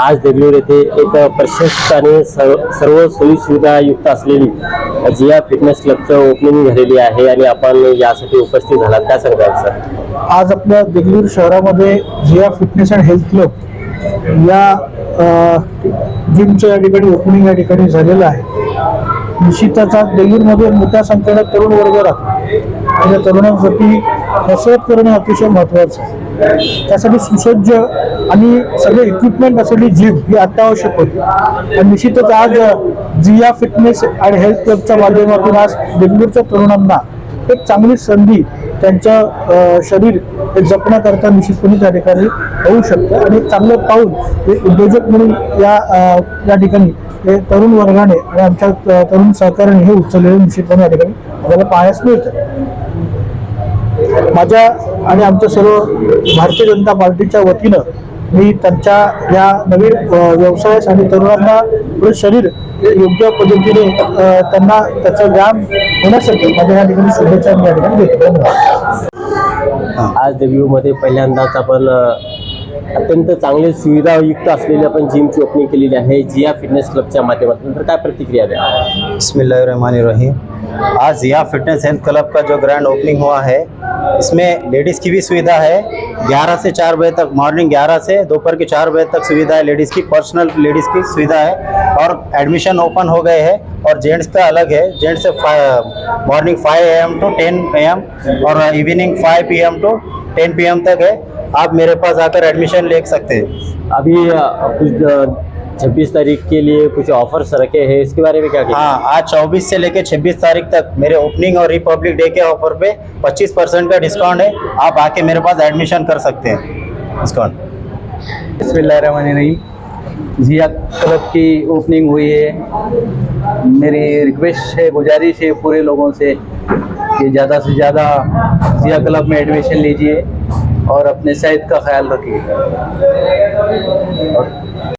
आज देगलूर येथे एक प्रशस्त आणि सर्व सर्व युक्त असलेली जिया फिटनेस क्लबचं ओपनिंग झालेली आहे आणि आपण यासाठी उपस्थित झालात. काय सांगताल सर आज आपल्या देगलूर शहरामध्ये Jiya fitness and health club या जिमचं या ठिकाणी ओपनिंग या ठिकाणी झालेलं आहे. निश्चितच आज देगलूरमध्ये मोठ्या संख्येने तरुण वर्ग राहतो आणि त्या तरुणांसाठी कसरत करणं अतिशय महत्त्वाचं आहे. त्यासाठी सुसज्ज आणि सगळे इक्विपमेंट असलेली जिम ही अत्यावश्यक होती. आणि निश्चितच आज जिया फिटनेस आणि हेल्थ क्लबच्या माध्यमातून आज देगलूरच्या तरुणांना एक चांगली संधी त्यांचं शरीर हे जपण्याकरता निश्चितपणे त्या ठिकाणी होऊ शकतं. आणि एक चांगलं पाऊल हे उद्योजक म्हणून या या ठिकाणी हे तरुण वर्गाने आणि आमच्या तरुण सहकार्याने हे उचललेलं निश्चितपणे या ठिकाणी आपल्याला पाहण्यास मिळतं. माझ्या आणि आमच्या सर्व भारतीय जनता पार्टीच्या वतीनं मी त्यांच्या या नवीन व्यवसायास आणि तरुणांना शरीर योग्य पद्धतीने त्यांना त्याचा व्यायाम होण्यासाठी माझ्या या ठिकाणी शुभेच्छा मी या ठिकाणी देतो. धन्यवाद. आज देवीमध्ये पहिल्यांदाच आपण अत्यंत चांगली सुविधायुक्त असलेली आपण जिमची ओपनिंग केलेली आहे, जिया फिटनेस क्लबच्या माध्यमातून. तर काय प्रतिक्रिया द्या? बिस्मिल्लाहिर्रहमानिर्रहीम. आज जिया फिटनेस हेल्थ क्लब का जो ग्रैंड ओपनिंग हुआ है, इसमें लेडीज़ की भी सुविधा है। 11 से 4 बजे तक मॉर्निंग 11 से, दोपहर के 4 बजे तक सुविधा है। लेडीज़ की पर्सनल लेडीज़ की सुविधा है। और एडमिशन ओपन हो गए हैं। और जेंट्स का अलग है। Gents morning 5 AM to 10 AM और evening 5 PM to to 10 PM एम तक है। आप मेरे पास आकर एडमिशन ले सकते हैं। अभी कुछ छब्बीस तारीख के लिए कुछ ऑफर्स रखे हैं इसके बारे में क्या हाँ? आज 24 से लेकर 26 तारीख तक मेरे ओपनिंग और रिपब्लिक डे के ऑफ़र पे 25 परसेंट का डिस्काउंट है। आप आके मेरे पास एडमिशन कर सकते हैं। डिस्काउंट बसमीम जिया क्लब की ओपनिंग हुई है। मेरी रिक्वेस्ट है गुजारिश है पूरे लोगों से कि ज़्यादा से ज़्यादा जिया क्लब में एडमिशन लीजिए। और अपने सेहत का ख्याल रखिए। और